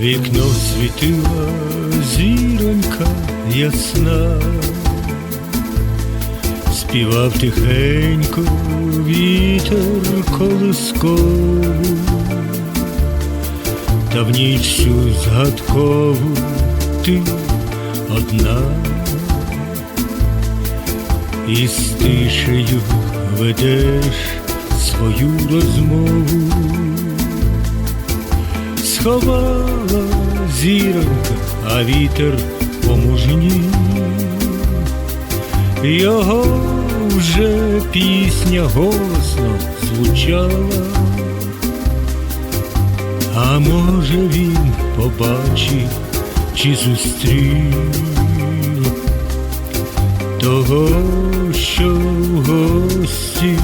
вікно світила зіронька ясна, співав тихенько вітер колискову, та в ніч цю згадкову ти одна, і з тишею ведеш свою розмову сховала зіронька, а вітер помужні. Його вже пісня голосно звучала, а може він побачив чи зустрів того, що в гості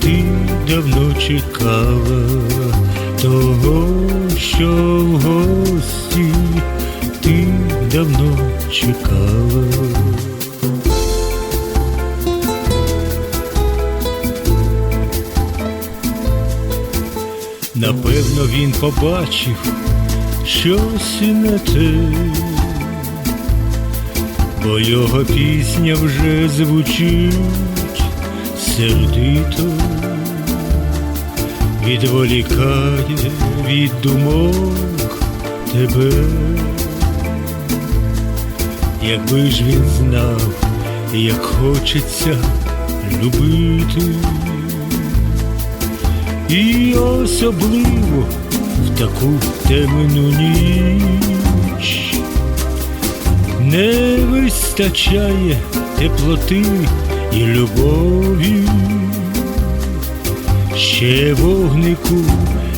ти давно чекала, того, що в гості ти давно чекала. Напевно, він побачив щось не те, бо його пісня вже звучить сердито, відволікає від думок тебе, якби ж він знав, як хочеться любити. І особливо в таку темну ніч не вистачає теплоти і любові, ще вогнику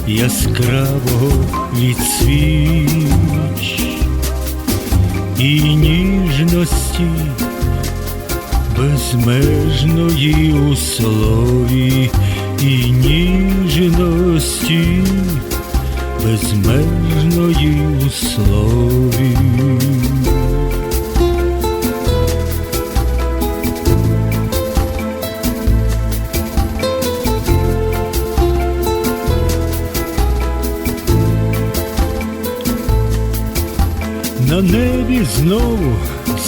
яскравого від свіч і ніжності безмежної у слові і ніжності безмежної у слові. На небі знову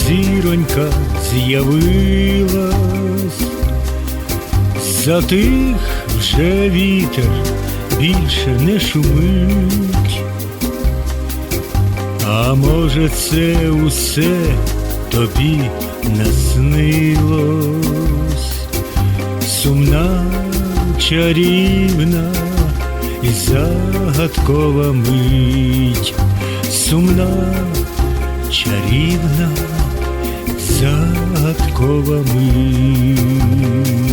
зіронька з'явилась, затих вже вітер більше не шумить, а може, це усе тобі наснилось, сумна, чарівна і загадкова мить, сумна, чарівна, загадкова мить.